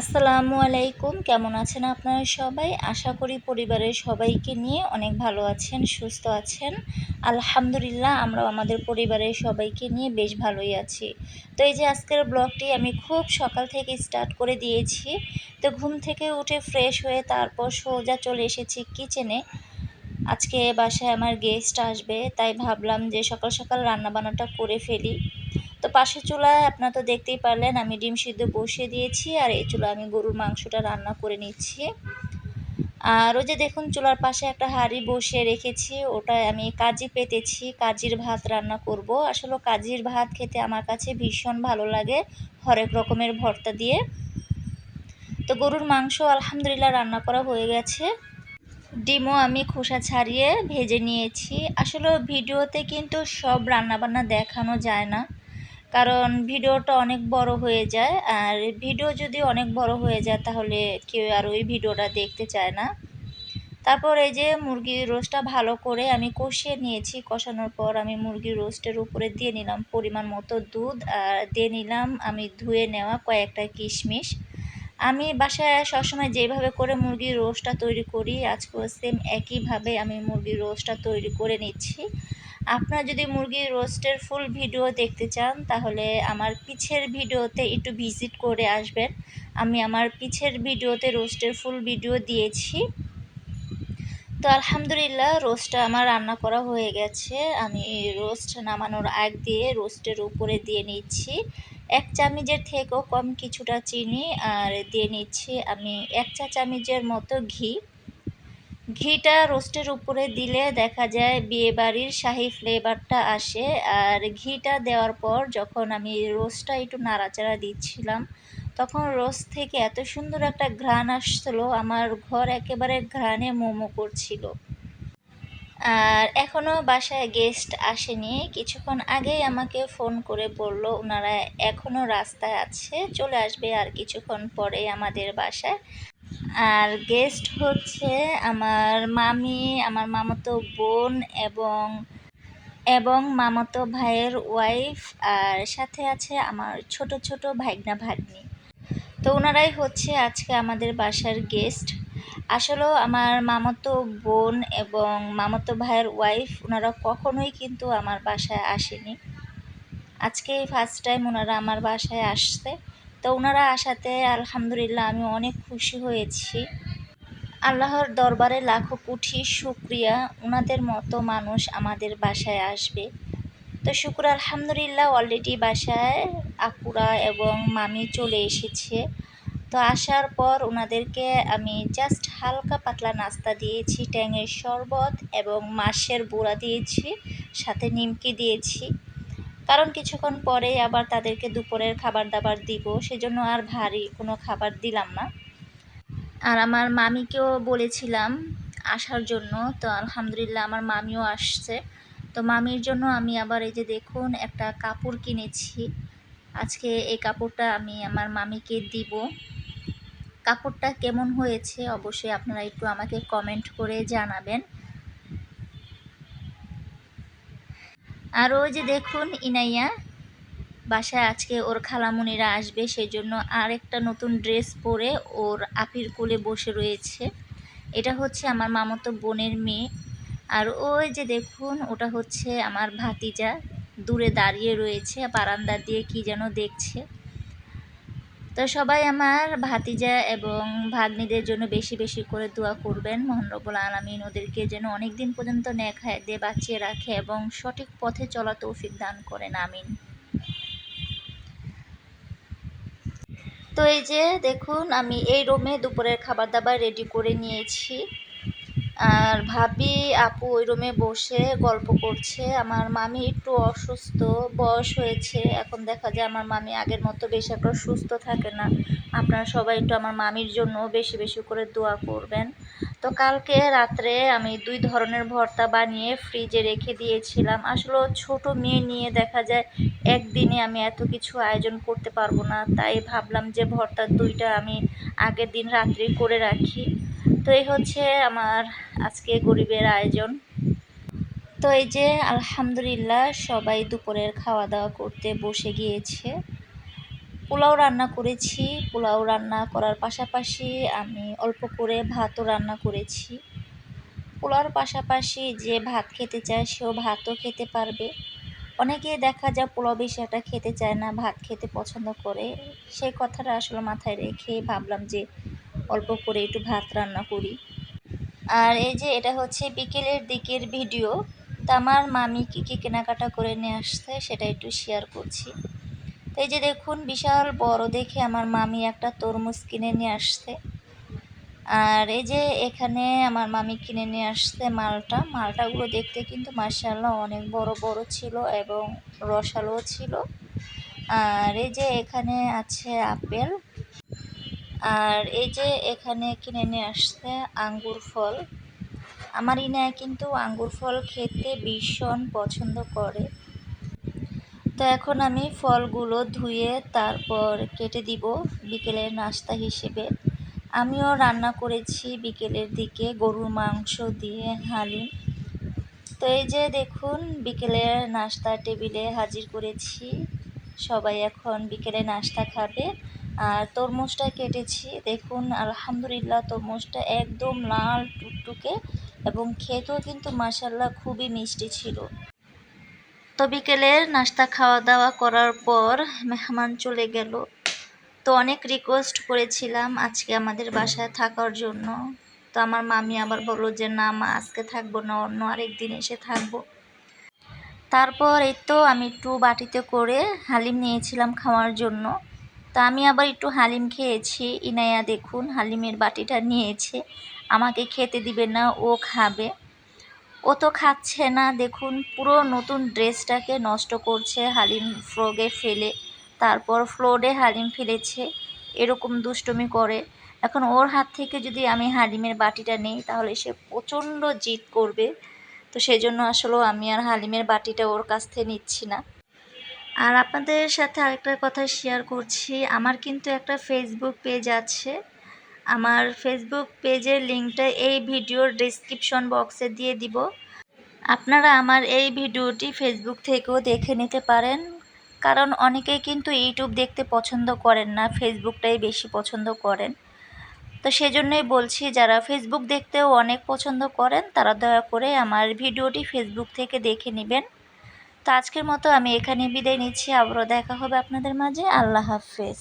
আসসালামু আলাইকুম। কেমন আছেন আপনারা সবাই? আশা করি পরিবারের সবাইকে নিয়ে অনেক ভালো আছেন, সুস্থ আছেন। আলহামদুলিল্লাহ আমরা আমাদের পরিবারের সবাইকে নিয়ে বেশ ভালোই আছি। তো এই যে আজকের ব্লগটি আমি খুব সকাল থেকে স্টার্ট করে দিয়েছি। তো ঘুম থেকে উঠে ফ্রেশ হয়ে তারপর সোজা চলে এসেছি কিচেনে। আজকে বাসায় আমার গেস্ট আসবে, তাই ভাবলাম যে সকাল সকাল রান্নাবান্নাটা করে ফেলি। তো পাশের চুলায় আপনারা তো দেখতেই পারলেন, আমি ডিম সিদ্ধ বসিয়ে দিয়েছি আর এই চুলায় আমি গরুর মাংসটা রান্না করে নিচ্ছি। আর ওই যে দেখুন, চুলার পাশে একটা হাঁড়ি বসিয়ে রেখেছি, ওটায় আমি কাজি পেতেছি, কাজির ভাত রান্না করব। আসলে কাজির ভাত খেতে আমার কাছে ভীষণ ভালো লাগে, হরেক রকমের ভর্তা দিয়ে। তো গরুর মাংস আলহামদুলিল্লাহ রান্না করা হয়ে গেছে। ডিমও আমি খোসা ছাড়িয়ে ভেজে নিয়েছি। আসলে ভিডিওতে কিন্তু সব রান্নাবান্না দেখানো যায় না। কারণ ভিডিওটা অনেক বড় হয়ে যায়। আর ভিডিও যদি অনেক বড় হয়ে যায়, তাহলে কেউ আর ওই ভিডিওটা দেখতে চায় না। তারপর এই যে মুরগির রোস্টটা ভালো করে আমি কষিয়ে নিয়েছি। কষানোর পর আমি মুরগির রোস্টের উপরে দিয়ে নিলাম পরিমাণ মতো দুধ। আর দিয়ে নিলাম আমি ধুয়ে নেওয়া কয়েকটা কিশমিশ। আমি বাসায় সবসময় যেভাবে করে মুরগির রোস্টটা তৈরি করি, আজকেও সেম একইভাবে আমি মুরগির রোস্টটা তৈরি করে নিচ্ছি। আপনারা যদি মুরগির রোস্টের ফুল ভিডিও দেখতে চান, তাহলে আমার পিছের ভিডিওতে একটু ভিজিট করে আসবেন। আমি আমার পিছের ভিডিওতে রোস্টের ফুল ভিডিও দিয়েছি। তো আলহামদুলিল্লাহ, রোস্টটা আমার রান্না করা হয়ে গেছে। আমি রোস্ট নামানোর আগ দিয়ে রোস্টের উপরে দিয়ে নিচ্ছি। এক চামচের থেকেও কম কিছুটা চিনি, আর দিয়ে নিচ্ছি আমি এক চা চামচের মতো ঘি। ঘিটা রোস্টের উপরে দিলে দেখা যায় বিয়েবাড়ির শাহি ফ্লেভারটা আসে। আর ঘিটা দেওয়ার পর যখন আমি রোস্টটা একটু নাড়াচাড়া দিচ্ছিলাম, তখন রোস্ট থেকে এত সুন্দর একটা ঘ্রাণ আসছিল আমার ঘর একেবারে ঘ্রাণে মোমো করছিল। আর এখনও বাসায় গেস্ট আসেনি। কিছুক্ষণ আগেই আমাকে ফোন করে বলল, ওনারা এখনও রাস্তায় আছে, চলে আসবে আর কিছুক্ষণ পরে আমাদের বাসায়। আর গেস্ট হচ্ছে আমার মামি, আমার মামাতো বোন এবং এবং মামাতো ভাইয়ের ওয়াইফ আর সাথে আছে আমার ছোট ছোট ভাইগনা ভাগ্নি। তো ওনারাই হচ্ছে আজকে আমাদের বাসার গেস্ট আসলেও আমার মামাতো বোন এবং মামাতো ভাইয়ের ওয়াইফ ওনারা কখনোই কিন্তু আমার বাসায় আসেনি। আজকে ফার্স্ট টাইম ওনারা আমার বাসায় আসছে। তো ওনারা আসাতে আলহামদুলিল্লাহ আমি অনেক খুশি হয়েছি। আল্লাহর দরবারে লাখো কুঠি শুক্রিয়া। ওনাদের মতো মানুষ আমাদের বাসায় আসবে। তো শুক্র আলহামদুলিল্লাহ অলরেডি বাসায় আপুরা এবং মামি চলে এসেছে। তো আসার পর ওনাদেরকে আমি জাস্ট হালকা পাতলা নাস্তা দিয়েছি, ট্যাঙের শরবত এবং মাছের বুড়া দিয়েছি, সাথে নিমকি দিয়েছি। কারণ কিছুক্ষণ পরে আবার তাদেরকে দুপুরের খাবার দাবার দিব, সেজন্য আর ভারী কোনো খাবার দিলাম না। আর আমার মামিকেও বলেছিলাম আসার জন্য, তো আলহামদুলিল্লাহ আমার মামিও আসছে। তো মামির জন্য আমি আবার এই যে দেখুন, একটা কাপড় কিনেছি। আজকে এই কাপড়টা আমি আমার মামিকে দিব। কাপড়টা কেমন হয়েছে অবশ্যই আপনারা একটু আমাকে কমেন্ট করে জানাবেন। আর ওই যে দেখুন ইনাইয়া, বাসায় আজকে ওর খালামুনিরা আসবে সেই জন্য আর একটা নতুন ড্রেস পরে ওর আপির কোলে বসে রয়েছে। এটা হচ্ছে আমার মামতো বোনের মেয়ে। আর ওই যে দেখুন, ওটা হচ্ছে আমার ভাতিজা। দূরে দাঁড়িয়ে রয়েছে, বারান্দা দিয়ে কি যেন দেখছে। তো সবাই আমার ভাতিজা এবং ভাগ্নিদের জন্য বেশি বেশি করে দোয়া করবেন। মোহানরবুল আলমিন ওদেরকে যেন অনেক দিন পর্যন্ত নেখায় দিয়ে বাঁচিয়ে রাখে এবং সঠিক পথে চলা তৌফিক দান করেন। আমিন। তো এই যে দেখুন, আমি এই রুমে দুপুরের খাবার দাবার রেডি করে নিয়েছি। আর ভাবি আপু ওই রুমে বসে গল্প করছে। আমার মামি একটু অসুস্থ, বয়স হয়েছে। এখন দেখা যায় আমার মামি আগের মতো বেশি একটা সুস্থ থাকে না। আপনারা সবাই একটু আমার মামির জন্য বেশি বেশি করে দোয়া করবেন। তো কালকে রাত্রে আমি দুই ধরনের ভর্তা বানিয়ে ফ্রিজে রেখে দিয়েছিলাম। আসলে ছোট মেয়ে নিয়ে দেখা যায় একদিনে আমি এত কিছু আয়োজন করতে পারব না। তাই ভাবলাম যে ভর্তা দুইটা আমি আগের দিন রাত্রে করে রাখি। তো এই হচ্ছে আমার আজকে গরিবের আয়োজন। তো এই যে আলহামদুলিল্লাহ সবাই দুপুরের খাওয়া দাওয়া করতে বসে গিয়েছে। পোলাও রান্না করেছি, পোলাও রান্না করার পাশাপাশি আমি অল্প করে ভাতও রান্না করেছি। পোলাওর পাশাপাশি যে ভাত খেতে চায় সেও ভাতও খেতে পারবে। অনেকে দেখা যায় পোলাও বেশি একটা খেতে চায় না, ভাত খেতে পছন্দ করে। সেই কথাটা আসলে মাথায় রেখে ভাবলাম যে অল্প করে একটু ভাত রান্না করি। আর এই যে এটা হচ্ছে বিকেলের দিকের ভিডিও, তা আমার মামি কী কী কেনাকাটা করে নিয়ে আসছে সেটা একটু শেয়ার করছি। তো এই যে দেখুন, বিশাল বড় দেখে আমার মামি একটা তরমুজ কিনে নিয়ে আসছে। আর এই যে এখানে আমার মামি কিনে নিয়ে আসছে মালটা। মালটাগুলো দেখতে কিন্তু মার্শাল্লাহ অনেক বড় বড় ছিল এবং রসালোও ছিল। আর এই যে এখানে আছে আপেল। আর এই যে এখানে কিনে নিয়ে আসছে আঙ্গুর ফল। আমার ইনায় কিন্তু আঙ্গুর ফল খেতে ভীষণ পছন্দ করে। তো এখন আমি ফলগুলো ধুয়ে তারপর কেটে দিব বিকেলের নাস্তা হিসেবে। আমিও রান্না করেছি বিকেলের দিকে গরুর মাংস দিয়ে হালিম। তো এই যে দেখুন, বিকেলের নাস্তা টেবিলে হাজির করেছি। সবাই এখন বিকেলে নাস্তা খাবে। আর তরমুজটা কেটেছি। দেখুন, আলহামদুলিল্লাহ তরমুজটা একদম লাল টুকটুকে এবং খেতেও কিন্তু মাসাল্লাহ খুবই মিষ্টি ছিল। তো বিকেলের নাস্তা খাওয়া দাওয়া করার পর মেহমান চলে গেল। তো অনেক রিকোয়েস্ট করেছিলাম আজকে আমাদের বাসায় থাকার জন্য। তো আমার মামি আবার বলল যে, না মা, আজকে থাকব না, অন্য আরেক দিন এসে থাকব। তারপর এই তো আমি একটু বাটিতে করে হালিম নিয়েছিলাম খাওয়ার জন্য। তা আমি আবার একটু হালিম খেয়েছি। ইনায়া দেখুন, হালিমের বাটিটা নিয়েছে। আমাকে খেতে দিবে না, ও খাবে। ও তো খাচ্ছে না, দেখুন, পুরো নতুন ড্রেসটাকে নষ্ট করছে হালিম ফ্রগে ফেলে। তারপর ফ্লোরে হালিম ফেলেছে, এরকম দুষ্টমি করে। এখন ওর হাত থেকে যদি আমি হালিমের বাটিটা নেই, তাহলে সে প্রচণ্ড জিদ করবে। তো সেই জন্য আসলেও আমি আর হালিমের বাটিটা ওর কাছ থেকে নিচ্ছি না। আর আপনাদের সাথে আরেকটা কথা শেয়ার করছি। আমার কিন্তু একটা ফেসবুক পেজ আছে। আমার ফেসবুক পেজের লিঙ্কটা এই ভিডিওর ডিসক্রিপশন বক্সে দিয়ে দিব। আপনারা আমার এই ভিডিওটি ফেসবুক থেকেও দেখে নিতে পারেন। কারণ অনেকেই কিন্তু ইউটিউব দেখতে পছন্দ করেন না ফেসবুকটাই বেশি পছন্দ করেন। তো সেজন্যই বলছি, যারা ফেসবুক দেখতেও অনেক পছন্দ করেন, তারা দয়া করে আমার ভিডিওটি ফেসবুক থেকে দেখে নেবেন। তো আজকের মতো আমি এখানে বিদায় নিচ্ছি। আবারও দেখা হবে আপনাদের মাঝে। আল্লাহ হাফেজ।